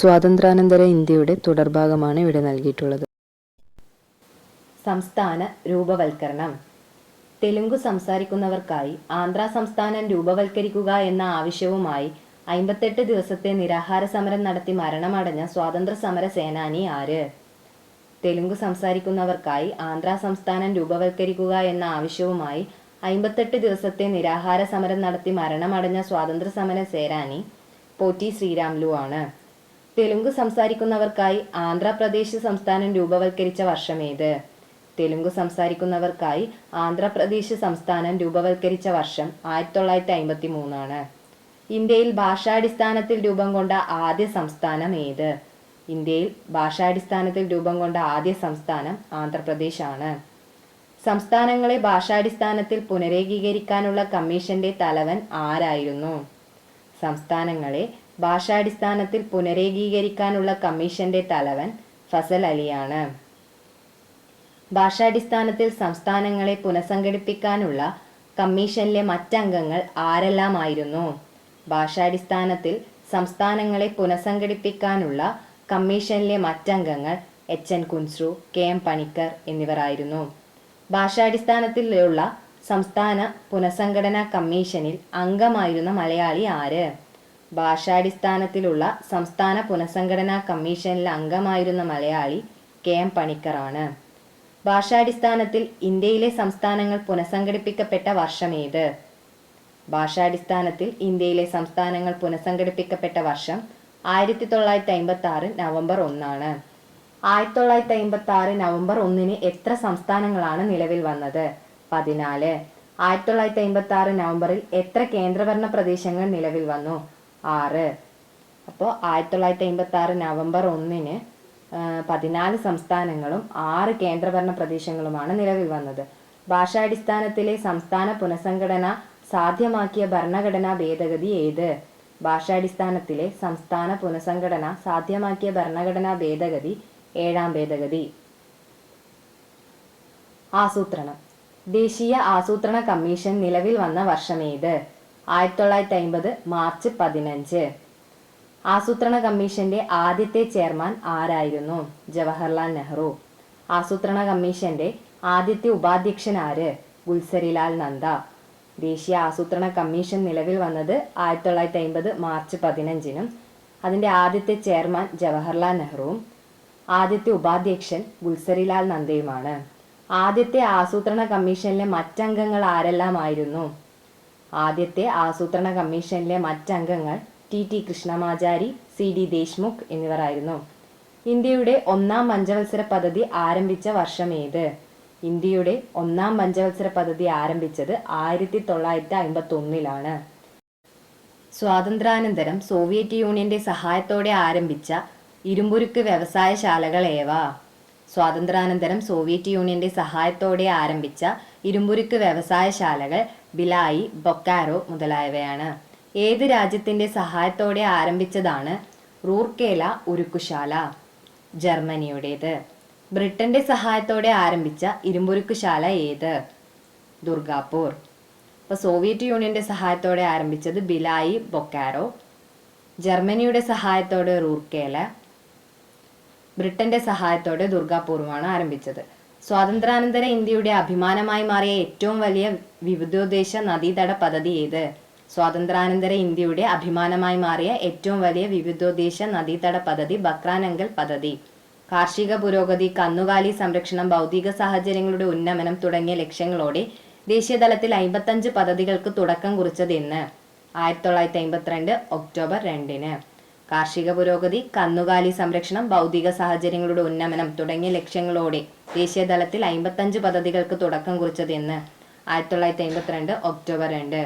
സ്വാതന്ത്ര്യാനന്തര ഇന്ത്യയുടെ തുടർഭാഗമാണ് ഇവിടെ നൽകിയിട്ടുള്ളത്. സംസ്ഥാന രൂപവൽക്കരണം. തെലുങ്ക് സംസാരിക്കുന്നവർക്കായി ആന്ധ്ര സംസ്ഥാനം രൂപവൽക്കരിക്കുക എന്ന ആവശ്യവുമായി അമ്പത്തെട്ട് ദിവസത്തെ നിരാഹാര സമരം നടത്തി മരണമടഞ്ഞ സ്വാതന്ത്ര്യ സമര സേനാനി ആര്? തെലുങ്ക് സംസാരിക്കുന്നവർക്കായി ആന്ധ്ര സംസ്ഥാനം രൂപവൽക്കരിക്കുക എന്ന ആവശ്യവുമായി അമ്പത്തെട്ട് ദിവസത്തെ നിരാഹാര സമരം നടത്തി മരണമടഞ്ഞ സ്വാതന്ത്ര്യ സമര സേനാനി പോറ്റി ശ്രീരാംലു ആണ്. തെലുങ്ക് സംസാരിക്കുന്നവർക്കായി ആന്ധ്രാപ്രദേശ് സംസ്ഥാനം രൂപവൽക്കരിച്ച വർഷമേത്? തെലുങ്ക് സംസാരിക്കുന്നവർക്കായി ആന്ധ്രാപ്രദേശ് സംസ്ഥാനം രൂപവൽക്കരിച്ച വർഷം ആയിരത്തി തൊള്ളായിരത്തി അമ്പത്തി മൂന്നാണ് ഇന്ത്യയിൽ ഭാഷാടിസ്ഥാനത്തിൽ രൂപം കൊണ്ട ആദ്യ സംസ്ഥാനം ഏത്? ഇന്ത്യയിൽ ഭാഷാടിസ്ഥാനത്തിൽ രൂപം കൊണ്ട ആദ്യ സംസ്ഥാനം ആന്ധ്രാപ്രദേശ് ആണ് സംസ്ഥാനങ്ങളെ ഭാഷാടിസ്ഥാനത്തിൽ പുനരേകീകരിക്കാനുള്ള കമ്മീഷന്റെ തലവൻ ആരായിരുന്നു? സംസ്ഥാനങ്ങളെ ഭാഷാടിസ്ഥാനത്തിൽ പുനരേകീകരിക്കാനുള്ള കമ്മീഷന്റെ തലവൻ ഫസൽ അലിയാണ്. ഭാഷാടിസ്ഥാനത്തിൽ സംസ്ഥാനങ്ങളെ പുനഃസംഘടിപ്പിക്കാനുള്ള കമ്മീഷനിലെ മറ്റംഗങ്ങൾ ആരെല്ലാമായിരുന്നു? ഭാഷാടിസ്ഥാനത്തിൽ സംസ്ഥാനങ്ങളെ പുനഃസംഘടിപ്പിക്കാനുള്ള കമ്മീഷനിലെ മറ്റംഗങ്ങൾ H N Kunzru K M Panikkar എന്നിവരായിരുന്നു. ഭാഷാടിസ്ഥാനത്തിലുള്ള സംസ്ഥാന പുനഃസംഘടനാ കമ്മീഷനിൽ അംഗമായിരുന്ന മലയാളി ആര്? ഭാഷാടിസ്ഥാനത്തിലുള്ള സംസ്ഥാന പുനഃസംഘടനാ കമ്മീഷനിലെ അംഗമായിരുന്ന മലയാളി കെ എം പണിക്കറാണ്. ഭാഷാടിസ്ഥാനത്തിൽ ഇന്ത്യയിലെ സംസ്ഥാനങ്ങൾ പുനഃസംഘടിപ്പിക്കപ്പെട്ട വർഷമേത് ഭാഷാടിസ്ഥാനത്തിൽ ഇന്ത്യയിലെ സംസ്ഥാനങ്ങൾ പുനഃസംഘടിപ്പിക്കപ്പെട്ട വർഷം ആയിരത്തി തൊള്ളായിരത്തി അമ്പത്തി ആറ് നവംബർ ഒന്നാണ്. ആയിരത്തി തൊള്ളായിരത്തി അമ്പത്തി ആറ് നവംബർ ഒന്നിന് എത്ര സംസ്ഥാനങ്ങളാണ് നിലവിൽ വന്നത്? പതിനാല്. ആയിരത്തി തൊള്ളായിരത്തി അമ്പത്തി ആറ് നവംബറിൽ എത്ര കേന്ദ്രഭരണ പ്രദേശങ്ങൾ നിലവിൽ വന്നു? ആറ്. അപ്പോൾ ആയിരത്തി തൊള്ളായിരത്തി അമ്പത്തി ആറ് നവംബർ ഒന്നിന് പതിനാല് സംസ്ഥാനങ്ങളും ആറ് കേന്ദ്രഭരണ പ്രദേശങ്ങളുമാണ് നിലവിൽ വന്നത്. ഭാഷാടിസ്ഥാനത്തിലെ സംസ്ഥാന പുനഃസംഘടന സാധ്യമാക്കിയ ഭരണഘടനാ ഭേദഗതി ഏത്? ഭാഷാടിസ്ഥാനത്തിലെ സംസ്ഥാന പുനഃസംഘടന സാധ്യമാക്കിയ ഭരണഘടനാ ഭേദഗതി ഏഴാം ഭേദഗതി. ആസൂത്രണം. ദേശീയ ആസൂത്രണ കമ്മീഷൻ നിലവിൽ വന്ന വർഷമേത് ആയിരത്തി തൊള്ളായിരത്തി അമ്പത് മാർച്ച് പതിനഞ്ച്. ആസൂത്രണ കമ്മീഷന്റെ ആദ്യത്തെ ചെയർമാൻ ആരായിരുന്നു? ജവഹർലാൽ നെഹ്റു. ആസൂത്രണ കമ്മീഷന്റെ ആദ്യത്തെ ഉപാധ്യക്ഷൻ ആര്? ഗുൽസരിലാൽ നന്ദ ദേശീയ ആസൂത്രണ കമ്മീഷൻ നിലവിൽ വന്നത് ആയിരത്തി തൊള്ളായിരത്തി അമ്പത് മാർച്ച് പതിനഞ്ചിനും അതിന്റെ ആദ്യത്തെ ചെയർമാൻ ജവഹർലാൽ നെഹ്റുവും ആദ്യത്തെ ഉപാധ്യക്ഷൻ ഗുൽസരിലാൽ നന്ദയുമാണ്. ആദ്യത്തെ ആസൂത്രണ കമ്മീഷനിലെ മറ്റംഗങ്ങൾ ആരെല്ലാമായിരുന്നു? ആദ്യത്തെ ആസൂത്രണ കമ്മീഷനിലെ മറ്റംഗങ്ങൾ T T Krishnamachari C D Deshmukh എന്നിവരായിരുന്നു. ഇന്ത്യയുടെ ഒന്നാം പഞ്ചവത്സര പദ്ധതി ആരംഭിച്ച വർഷം ഏത്? ഇന്ത്യയുടെ ഒന്നാം പഞ്ചവത്സര പദ്ധതി ആരംഭിച്ചത് ആയിരത്തി തൊള്ളായിരത്തി അമ്പത്തി ഒന്നിലാണ് സ്വാതന്ത്ര്യാനന്തരം സോവിയറ്റ് യൂണിയന്റെ സഹായത്തോടെ ആരംഭിച്ച ഇരുമ്പുരുക്ക് വ്യവസായശാലകൾ ഏവ? സ്വാതന്ത്ര്യാനന്തരം സോവിയറ്റ് യൂണിയന്റെ സഹായത്തോടെ ആരംഭിച്ച ഇരുമ്പുരുക്ക് വ്യവസായശാലകൾ ബിലായി ബൊക്കാരോ മുതലായവയാണ്. ഏത് രാജ്യത്തിന്റെ സഹായത്തോടെ ആരംഭിച്ചതാണ് റൂർക്കേല ഉരുക്കുശാല? ജർമ്മനിയുടേത്. ബ്രിട്ടന്റെ സഹായത്തോടെ ആരംഭിച്ച ഇരുമ്പുരുക്കുശാല ഏത്? ദുർഗാപൂർ. അപ്പോൾ സോവിയറ്റ് യൂണിയന്റെ സഹായത്തോടെ ആരംഭിച്ചത് ബിലായി ബൊക്കാരോ. ജർമ്മനിയുടെ സഹായത്തോടെ റൂർക്കേല. ബ്രിട്ടന്റെ സഹായത്തോടെ ദുർഗാപൂർവമാണ് ആരംഭിച്ചത്. സ്വാതന്ത്ര്യാനന്തര ഇന്ത്യയുടെ അഭിമാനമായി മാറിയ ഏറ്റവും വലിയ വിവിധോദ്ദേശ നദീതട പദ്ധതി ഏത്? സ്വാതന്ത്ര്യാനന്തര ഇന്ത്യയുടെ അഭിമാനമായി മാറിയ ഏറ്റവും വലിയ വിവിധോദ്ദേശ നദീതട പദ്ധതി ബക്രാനങ്കൽ പദ്ധതി. കാർഷിക പുരോഗതി കന്നുകാലി സംരക്ഷണം ഭൗതിക സാഹചര്യങ്ങളുടെ ഉന്നമനം തുടങ്ങിയ ലക്ഷ്യങ്ങളോടെ ദേശീയതലത്തിൽ അമ്പത്തഞ്ച് പദ്ധതികൾക്ക് തുടക്കം കുറിച്ചത് ഇന്ന്. ആയിരത്തി തൊള്ളായിരത്തി അമ്പത്തിരണ്ട് ഒക്ടോബർ രണ്ടിന്. കാർഷിക പുരോഗതി കന്നുകാലി സംരക്ഷണം ഭൗതിക സാഹചര്യങ്ങളുടെ ഉന്നമനം തുടങ്ങിയ ലക്ഷ്യങ്ങളോടെ ദേശീയതലത്തിൽ അമ്പത്തഞ്ച് പദ്ധതികൾക്ക് തുടക്കം കുറിച്ചത് എന്ന് ആയിരത്തി തൊള്ളായിരത്തി അമ്പത്തിരണ്ട് ഒക്ടോബർ രണ്ട്.